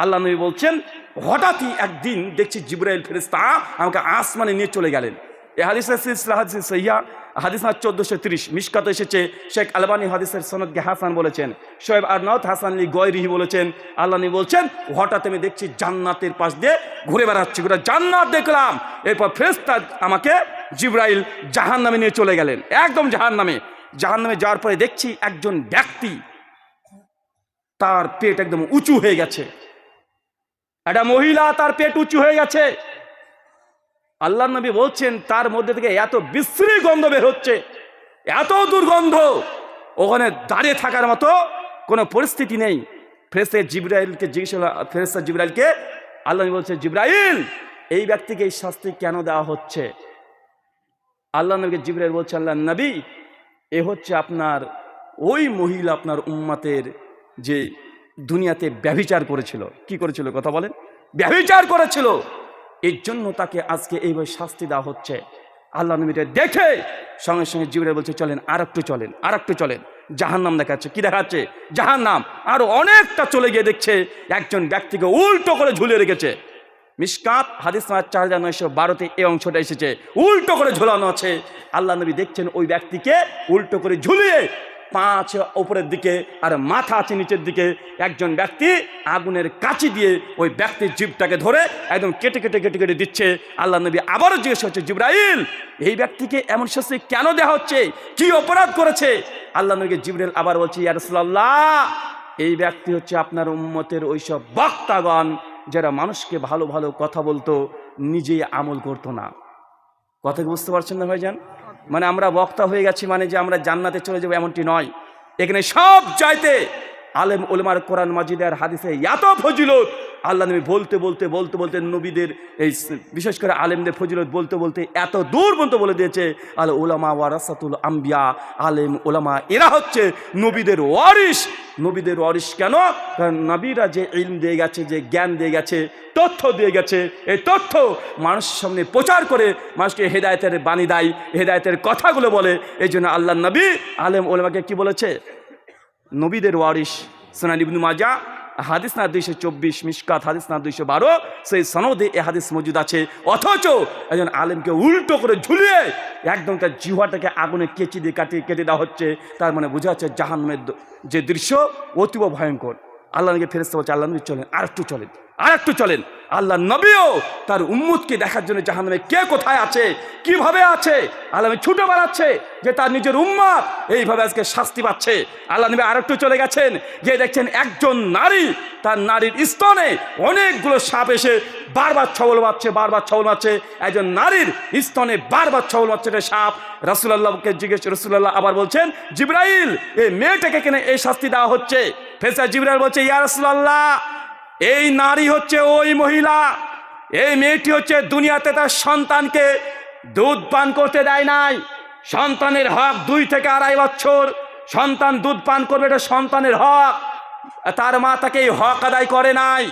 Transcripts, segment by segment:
আল্লাহ নবী বলছেন, হঠাৎই একদিন দেখছি জিব্রাইল ফেরেস্তা আমাকে আসমানে নিয়ে চলে গেলেন। এ সিলসিলা হাদিস সহিয়া হাদিস চোদ্দোশো তিরিশ, মিসকাত এসেছে, শেখ আলবানী হাদিসের সনদকে হাসান বলেছেন, শোয়েব আরনাউত হাসান লি গয়রিহি বলেছেন, আল্লাহ নবী বলছেন, হঠাৎ আমি দেখছি জান্নাতের পাশ দিয়ে ঘুরে বেড়াচ্ছি, গোটা জান্নাত দেখলাম। এরপর ফেরেস্তা আমাকে জিব্রাইল জাহান নামে নিয়ে চলে গেলেন, একদম জাহান নামে জাহান নামে যাওয়ার পরে দেখছি একজন ব্যক্তি, তার পেট একদম উঁচু হয়ে গেছে। একটা মহিলা তার পেট উঁচু হয়ে গেছে। আল্লাহ নবী বলছেন, তার মধ্যে থেকে এত বিশ্রী গন্ধ বের হচ্ছে, এত দুর্গন্ধ, ওখানে দাঁড়িয়ে থাকার মতো কোনো পরিস্থিতি নেই। ফেরেস্তা জিব্রাইলকে জিজ্ঞেস ফেরেস্তা জিব্রাইলকে, আল্লাহ বলছে, জিব্রাইল, এই ব্যক্তিকে এই শাস্তি কেন দেওয়া হচ্ছে? আল্লাহ নবীকে জিব্রাইল বলছে, আল্লাহ নবী, এ হচ্ছে আপনার, ওই মহিলা আপনার উম্মাতের যে দুনিয়াতে ব্যভিচার করেছিল। কি করেছিল কথা বলেন? ব্যভিচার করেছিল। এর জন্য তাকে আজকে এইভাবে শাস্তি দেওয়া হচ্ছে। আল্লাহ নবীটা দেখে সঙ্গে সঙ্গে জিবরে বলছে, চলেন আর একটু চলেন আর একটু চলেন। জাহান নাম দেখাচ্ছে। কি দেখাচ্ছে? জাহান নাম আরও অনেকটা চলে গিয়ে দেখছে, একজন ব্যক্তিকে উল্টো করে ঝুলিয়ে রেখেছে। মিসকাত, হাদিস চার হাজার নয়শো বারোতে এই অংশটা এসেছে। উল্টো করে ঝোলানো আছে। আল্লাহ নবী দেখছেন ওই ব্যক্তিকে উল্টো করে ঝুলিয়ে পা আছে ওপরের দিকে আর মাথা আছে নিচের দিকে। একজন ব্যক্তি আগুনের কাচি দিয়ে ওই ব্যক্তির জীবটাকে ধরে একদম কেটে কেটে কেটে কেটে দিচ্ছে। আল্লাহ নবী আবারও জিজ্ঞেস হচ্ছে জিব্রাইল, এই ব্যক্তিকে এমন শাস্তি কেন দেওয়া হচ্ছে? কি অপরাধ করেছে? আল্লাহ নবীকে জিব্রাইল আবার বলছে ইয়ারসুল্লাহ এই ব্যক্তি হচ্ছে আপনার উম্মতের ওইসব বক্তাগণ যারা মানুষকে ভালো ভালো কথা বলতো, নিজেই আমল করতো না। কথা বুঝতে পারছেন না ভাইজান? মানে আমরা বক্তা হয়ে গেছি মানে যে আমরা জান্নাতে চলে যাব এমনটি নয়। এখানে সব চাইতে আলেম ওলমার কোরআন মাজিদের হাদিসে এত ফজিলত। আল্লাহ নবী বলতে বলতে বলতে বলতে নবীদের এই বিশেষ করে আলেমদের ফজিলত বলতে বলতে এত দূর পর্যন্ত বলে দিয়েছে, আল ওলামা ওয়ারাসাতুল আম্বিয়া, আলেম ওলামা এরা হচ্ছে নবীদের ওয়ারিস নবীদের ওয়ারিস কেন? কারণ নবীরা যে ইলম দিয়ে গেছে, যে জ্ঞান দিয়ে গেছে, তথ্য দিয়ে গেছে, এই তথ্য মানুষের সামনে প্রচার করে মানুষকে হেদায়তের বাণী দেয়, হেদায়তের কথাগুলো বলে। এই জন্য আল্লাহ নবী আলেম ওলামাকে কি বলেছে? নবীদের ওয়ারিস সোনাল মাজা হাদিস না দুইশো চব্বিশ মিসকাত হাদিস না দুইশো বারো, সেই সনদে এ হাদিস মজুদ আছে। অথচ একজন আলেমকে উল্টো করে ঝুলিয়ে একদম তার জিহাটাকে আগুনে কেচি দিয়ে কাটিয়ে কেটে দেওয়া হচ্ছে। তার মানে বোঝা যাচ্ছে জাহান্নামের যে দৃশ্য অতীব ভয়ঙ্কর। আল্লাহ নবী ফেরেস্তা বলছে, আল্লাহ নবী চলেন আর একটু চলেন আর একটু চলেন। আল্লাহ নবীও তার উম্মুদকে দেখার জন্য জাহান্নামে কে কোথায় আছে, কীভাবে আছে, আল্লাহ ছুটে বেড়াচ্ছে, যে তার নিজের উম্মাদ এইভাবে আজকে শাস্তি পাচ্ছে। আল্লাহ নবী আর একটু চলে গেছেন যে দেখছেন একজন নারী, তার নারীর স্তনে অনেকগুলো সাপ এসে বারবার ছবল মারছে, বারবার ছবল মারছে। একজন নারীর স্তনে বারবার ছবল মারছে একটা সাপ। রাসুলাল্লাহকে জিজ্ঞেস রসুল্লাহ আবার বলছেন, জিব্রাইল, এই মেয়েটাকে কেন এই শাস্তি দেওয়া হচ্ছে? ফেসা জিব্রাইল বলছে, ইয়া রসুল্লাহ এই নারী হচ্ছে ওই মহিলা, এই মেয়েটি হচ্ছে দুনিয়াতে তার সন্তানকে দুধ পান করতে দেয় নাই। সন্তানের হক দুই থেকে আড়াই বছর, সন্তান দুধ পান করবে, এটা সন্তানের হক। তার মা তাকে এই হক আদায় করে নাই,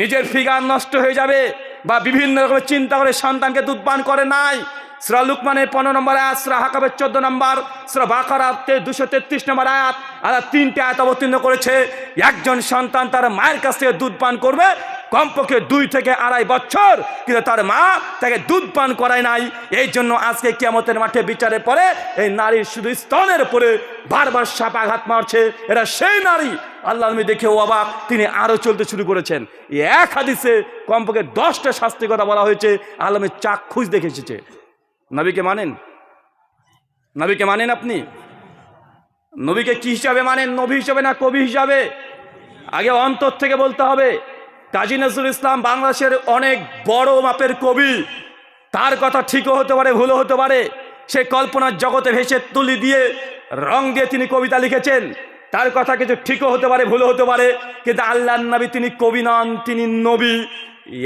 নিজের ফিগার নষ্ট হয়ে যাবে বা বিভিন্ন রকমের চিন্তা করে সন্তানকে দুধ পান করে নাই। শ্রা লুকমানের পনেরো নম্বর আয়াত শ্রা হাকাবের চোদ্দ নম্বর শ্রা বাকারাতে দুশো তেত্রিশ নম্বর আয়াত আর তিনটে আয়াত অবতীর্ণ করেছে। একজন সন্তান তার মায়ের কাছ থেকে দুধ পান করবে, কমপক্ষে দুই থেকে আড়াই বছর, কিন্তু তার মা তাকে দুধ পান করায় নাই। এই জন্য আজকে কিয়ামতের মাঠে বিচারের পরে এই নারীর শুধু স্তনের উপরে বারবার সাপ আঘাত মারছে। এরা সেই নারী আল্লাহ নবী দেখে ও অবাক, তিনি আরও চলতে শুরু করেছেন। এক হাদিসে কমপক্ষে দশটা শাস্তির কথা বলা হয়েছে আলমের চাক খুঁজ দেখে এসেছে। নবীকে মানেন? নবীকে মানেন আপনি? নবীকে কি হিসাবে মানেন? নবী হিসাবে না কবি হিসাবে? আগে অন্তর থেকে বলতে হবে, কাজী নজরুল ইসলাম বাংলাদেশের অনেক বড় মাপের কবি। তার কথা ঠিকও হতে পারে, ভুলও হতে পারে। সে কল্পনার জগতে ভেসে তুলি দিয়ে রং দিয়ে তিনি কবিতা লিখেছেন। তার কথা কিছু ঠিকও হতে পারে, ভুলও হতে পারে। কিন্তু আল্লাহ নবী তিনি কবি নন, তিনি নবী।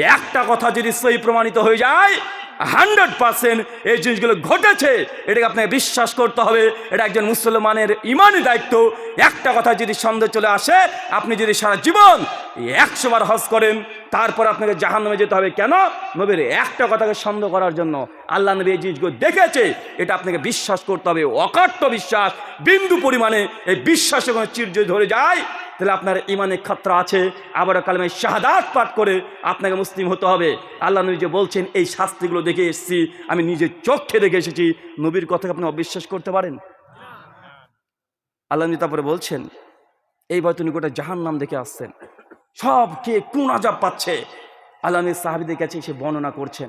একটা কথা যদি সই প্রমাণিত হয়ে যায় হান্ড্রেড পার্সেন্ট এই জিনিসগুলো ঘটেছে। এটাকে আপনাকে বিশ্বাস করতে হবে। এটা একজন মুসলমানের ইমানই দায়িত্ব। একটা কথা যদি সন্দেহ চলে আসে, আপনি যদি সারা জীবন একশো বার হজ করেন, তারপর আপনাকে জাহান্নামে যেতে হবে। কেন? নবীর একটা কথাকে সন্দেহ করার জন্য। আল্লাহ নবী এই জিনিসগুলো দেখেছে। এটা আপনাকে বিশ্বাস করতে হবে। অকাট্য বিশ্বাস। বিন্দু পরিমাণে এই বিশ্বাসে কোনো চির যদি ধরে যায়, তাহলে আপনার ইমানে খাতরা আছে। আবারও কালেমে শাহাদাত পাঠ করে আপনাকে মুসলিম হতে হবে। আল্লাহ নবী যে বলছেন, এই শাস্তিগুলো দেখে এসেছি, আমি নিজের চোখে দেখে এসেছি। নবীর কথাকে আপনি অবিশ্বাস করতে পারেন? আল্লাহ তারপরে বলছেন, এই তুমি গোটা জাহান নাম দেখে আসছেন। সব কে কোন আজাব পাচ্ছে? আল্লাহ সাহাবিদের কাছে এসে বর্ণনা করছেন।